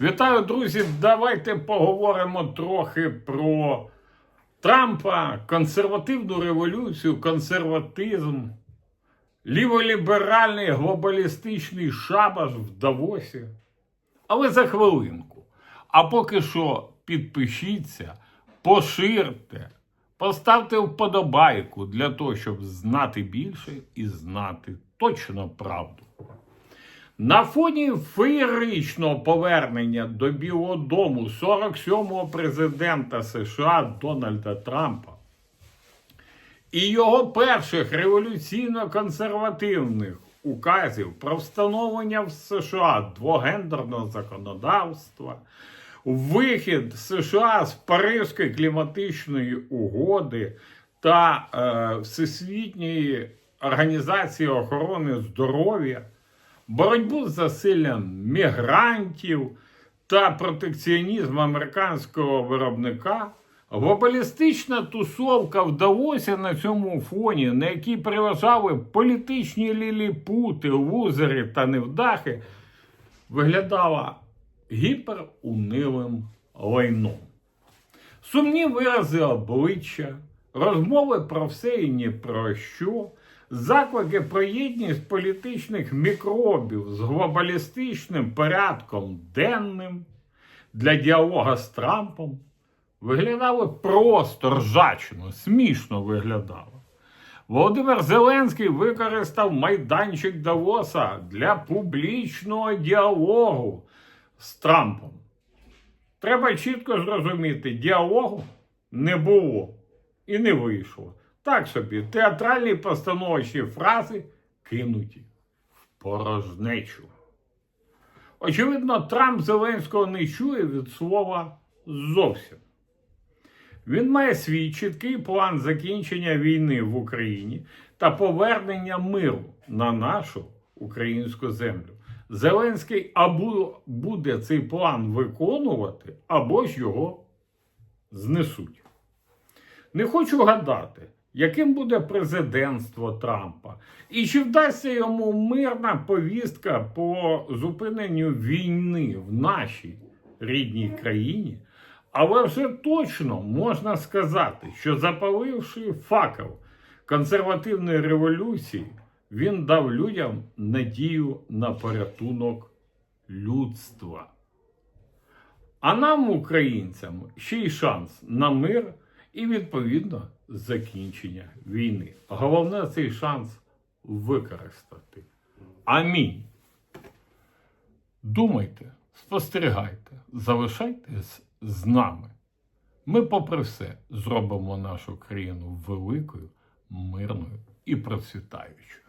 Вітаю, друзі! Давайте поговоримо трохи про Трампа, консервативну революцію, консерватизм, ліволіберальний глобалістичний шабаш в Давосі. Але за хвилинку. А поки що підпишіться, поширте, поставте вподобайку для того, щоб знати більше і знати точно правду. На фоні феєричного повернення до Білого Дому 47-го президента США Дональда Трампа і його перших революційно-консервативних указів про встановлення в США двогендерного законодавства, вихід США з Паризької кліматичної угоди та е, Всесвітньої організації охорони здоров'я боротьбу з засиллям мігрантів та протекціонізм американського виробника, глобалістична тусовка в Давосі на цьому фоні, на якій переважали політичні ліліпути, лузери та невдахи, виглядала гіперунилим лайном. Сумні вирази обличчя, розмови про все і ні про що, заклики про єдність політичних мікробів з глобалістичним порядком денним для діалога з Трампом виглядали просто ржачно, смішно виглядало. Володимир Зеленський використав майданчик Давоса для публічного діалогу з Трампом. Треба чітко зрозуміти, діалогу не було і не вийшло. Так собі, театральні постановочні фрази кинуті в порожнечу. Очевидно, Трамп Зеленського не чує від слова зовсім. Він має свій чіткий план закінчення війни в Україні та повернення миру на нашу українську землю. Зеленський або буде цей план виконувати, або ж його знесуть. Не хочу гадати, яким буде президентство Трампа, і чи вдасться йому мирна повістка по зупиненню війни в нашій рідній країні. Але вже точно можна сказати, що запаливши факел консервативної революції, він дав людям надію на порятунок людства. А нам, українцям, ще й шанс на мир і, відповідно, закінчення війни. Головне цей шанс використати. Амінь. Думайте, спостерігайте, залишайтесь з нами. Ми, попри все, зробимо нашу країну великою, мирною і процвітаючою.